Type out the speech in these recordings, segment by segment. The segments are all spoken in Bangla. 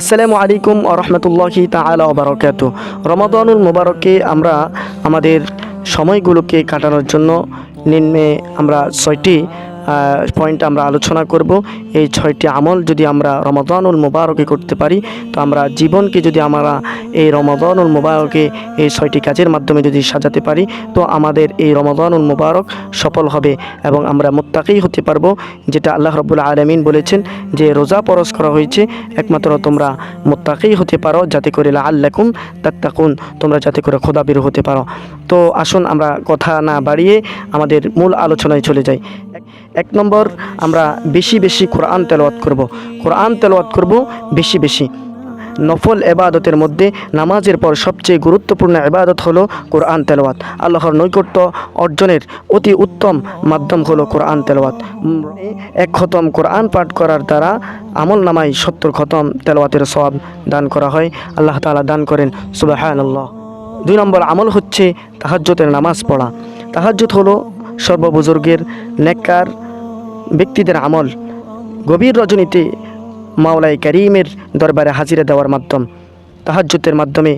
আসসালামু আলাইকুম আরহামতুল্লাহি তালা বারকাত। রমাদানুল মুবারকে আমরা আমাদের সময়গুলোকে কাটানোর জন্য নিম্নে আমরা ছয়টি পয়েন্ট আমরা আলোচনা করব। এই ছয়টি আমল যদি আমরা রমাদানুল মুবারকে করতে পারি, তো আমরা জীবনকে যদি আমরা এই রমাদানুল মুবারকে এই ছয়টি কাজের মাধ্যমে যদি সাজাতে পারি, তো আমাদের এই রমাদানুল মুবারক সফল হবে এবং আমরা মোত্তাকেই হতে পারব, যেটা আল্লাহ রবুল্লা আলমিন বলেছেন যে রোজা পরশ করা হয়েছে। একমাত্র তোমরা মোত্তাকেই হতে পারো, যাতে করে আল্লাকুম তাত্তাকুন, তোমরা যাতে করে খোদা খোদাবির হতে পারো। তো আসুন আমরা কথা না বাড়িয়ে আমাদের মূল আলোচনায় চলে যাই। এক- নম্বর, আমরা বেশি বেশি কোরআন তেলাওয়াত করব। কোরআন তেলাওয়াত করব বেশি বেশি। নফল এবাদতের মধ্যে নামাজের পর সবচেয়ে গুরুত্বপূর্ণ এবাদত হলো কোরআন তেলাওয়াত। আল্লাহর নৈকট্য অর্জনের অতি উত্তম মাধ্যম হলো কোরআন তেলাওয়াত। এক খতম কোরআন পাঠ করার দ্বারা আমল নামায় সত্তর খতম তেলাওয়াতের সব দান করা হয়। আল্লাহ তালা দান করেন সুবাহান আল্লাহ দুই নম্বর, আমল হচ্ছে তাহাজ্জতের নামাজ পড়া। তাহাজ্জুদ হলো সর্ববুজুর্গের নেককার ব্যক্তিদের আমল গভীর রজনীতে মাওলাই করিমের দরবারে হাজিরা দেওয়ার মাধ্যম তাহাজ্জুতের মাধ্যমে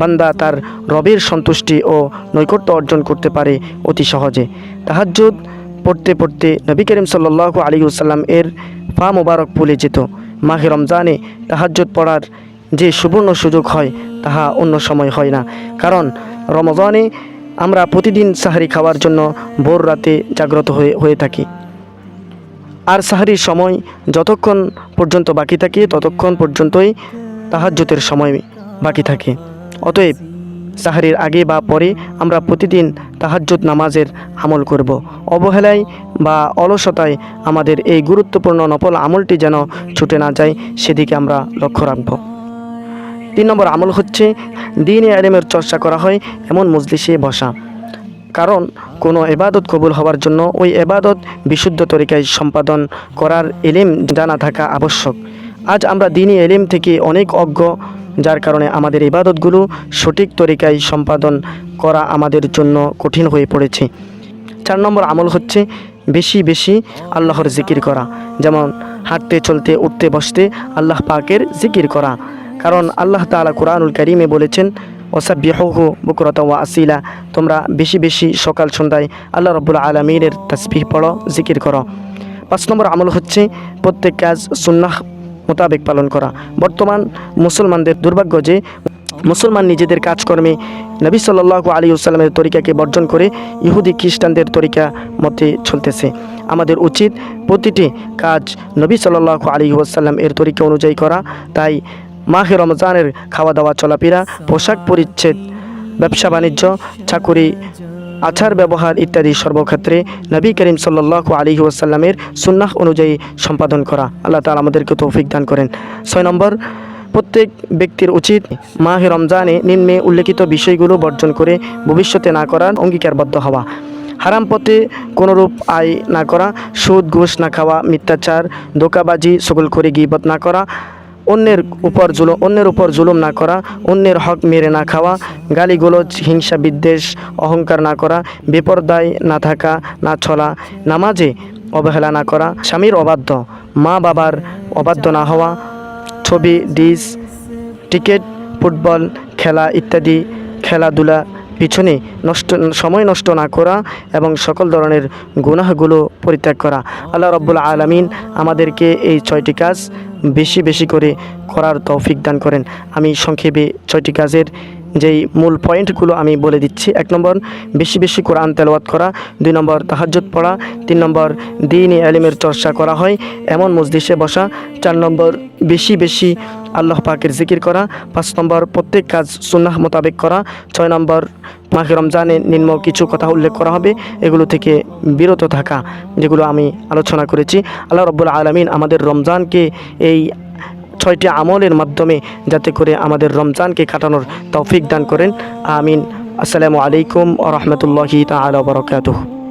বান্দা তার রবের সন্তুষ্টি ও নৈকট্য অর্জন করতে পারে অতি সহজে। তাহাজ্জুদ পড়তে পড়তে নবী করিম সাল্লাহ আলী সাল্লাম এর পা মোবারক ভুলে যেত। মাহে রমজানে তাহাজ্জুদ পড়ার যে সুবর্ণ সুযোগ হয়, তাহা অন্য সময় হয় না। কারণ রমজানে আমরা প্রতিদিন সাহারি খাওয়ার জন্য ভোর রাতে জাগ্রত হয়ে হয়ে থাকি। আর সাহারির সময় যতক্ষণ পর্যন্ত বাকি থাকে, ততক্ষণ পর্যন্তই তাহাজ্জুতের সময় বাকি থাকে। অতএব সাহারির আগে বা পরে আমরা প্রতিদিন তাহাজ্জুদ নামাজের আমল করব। অবহেলায় বা অলসতায় আমাদের এই গুরুত্বপূর্ণ নফল আমলটি যেন ছুটে না যায়, সেদিকে আমরা লক্ষ্য রাখব। তিন নম্বর আমল হচ্ছে দিনে আলেমের চর্চা করা হয়, এমন মজলিসে বসা। কারণ কোনো এবাদত কবুল হওয়ার জন্য ওই এবাদত বিশুদ্ধ তরিকায় সম্পাদন করার এলিম জানা থাকা আবশ্যক। আজ আমরা দিনই এলিম থেকে অনেক অজ্ঞ, যার কারণে আমাদের ইবাদতগুলো সঠিক তরিকায় সম্পাদন করা আমাদের জন্য কঠিন হয়ে পড়েছে। চার নম্বর আমল হচ্ছে বেশি বেশি আল্লাহর জিকির করা, যেমন হাঁটতে, চলতে, উঠতে, বসতে আল্লাহ পাকের জিকির করা। কারণ আল্লাহ তাআলা কোরআনুল করিমে বলেছেন ওসাবিহু বুকরত ওয়া আসিলা। তোমরা বেশি বেশি সকাল সন্ধ্যায় আল্লাহ রব্বুল আলমিনের তসবিহ পড়ো, জিকির করো। পাঁচ নম্বর আমল হচ্ছে প্রত্যেক কাজ সুন্নাহ মোতাবেক পালন করা। বর্তমান মুসলমানদের দুর্ভাগ্য যে মুসলমান নিজেদের কাজকর্মে নবী সাল্লাহ আলী আসসালামের তরিকাকে বর্জন করে ইহুদি খ্রিস্টানদের তরিকা মতে চলতেছে। আমাদের উচিত প্রতিটি কাজ নবী সাল্লাহ আলী আসাল্লাম এর তরিকা অনুযায়ী করা। তাই মাহে রমজানের খাওয়া দাওয়া চলাফেরা, পোশাক পরিচ্ছেদ, ব্যবসা বাণিজ্য, চাকুরি, আচার ব্যবহার ইত্যাদি সর্বক্ষেত্রে নবী করিম সাল্লাহ আলী ওয়াসাল্লামের সুন্নাহ অনুযায়ী সম্পাদন করা। আল্লাহ তালা আমাদেরকে তৌফিক দান করেন। ছয় নম্বর, প্রত্যেক ব্যক্তির উচিত মাহে রমজানে নিম্নে উল্লেখিত বিষয়গুলো বর্জন করে ভবিষ্যতে না করার অঙ্গীকারবদ্ধ হওয়া। হারাম পথে কোনোরূপ আয় না করা, সুদ, ঘুষ না খাওয়া, মিথ্যাচার দোকাবাজি সকল করে গিবত না করা অন্যের উপর জুলুম, অন্যের উপর জুলুম না করা, অন্যের হক মেরে না খাওয়া, গালিগোলজ, হিংসা, বিদ্বেষ, অহংকার না করা, বেপরদায় না থাকা, না ছলা নামাজে অবহেলা না করা, স্বামীর অবাধ্য, মা বাবার অবাধ্য না হওয়া, ছবি, ডিস ক্রিকেট ফুটবল, খেলা ইত্যাদি, খেলাধুলা পিছনে নষ্ট, সময় নষ্ট না করা এবং সকল ধরনের গুনাহগুলো পরিত্যাগ করা। আল্লাহ রব্বুল আলমিন আমাদেরকে এই ছয়টি কাজ বেশি বেশি করে করার তৌফিক দান করেন। আমি সংক্ষেপে ছয়টি কাজের যেই মূল পয়েন্টগুলো আমি বলে দিচ্ছি, এক নম্বর বেশি বেশি কোরআন তেলাওয়াত করা, দুই নম্বর তাহাজ্জুদ পড়া, তিন নম্বর দিনই আলিমের চর্চা করা হয়, এমন মজলিসে বসা, চার নম্বর বেশি বেশি আল্লাহ পাকের জিকির করা, পাঁচ নম্বর প্রত্যেক কাজ সুন্নাহ মোতাবেক করা, ছয় নম্বর মাহে রমজানে নিম্ন কিছু কথা উল্লেখ করা হবে, এগুলো থেকে বিরত থাকা, যেগুলো আমি আলোচনা করেছি। আল্লাহ রব্বুল আলমিন আমাদের রমজানকে এই ছয়টি আমলের মাধ্যমে যাতে করে আমাদের রমজানকে কাটানোর তৌফিক দান করেন। আমিন। আসসালামু আলাইকুম আ রহমতুল্লাহি তালা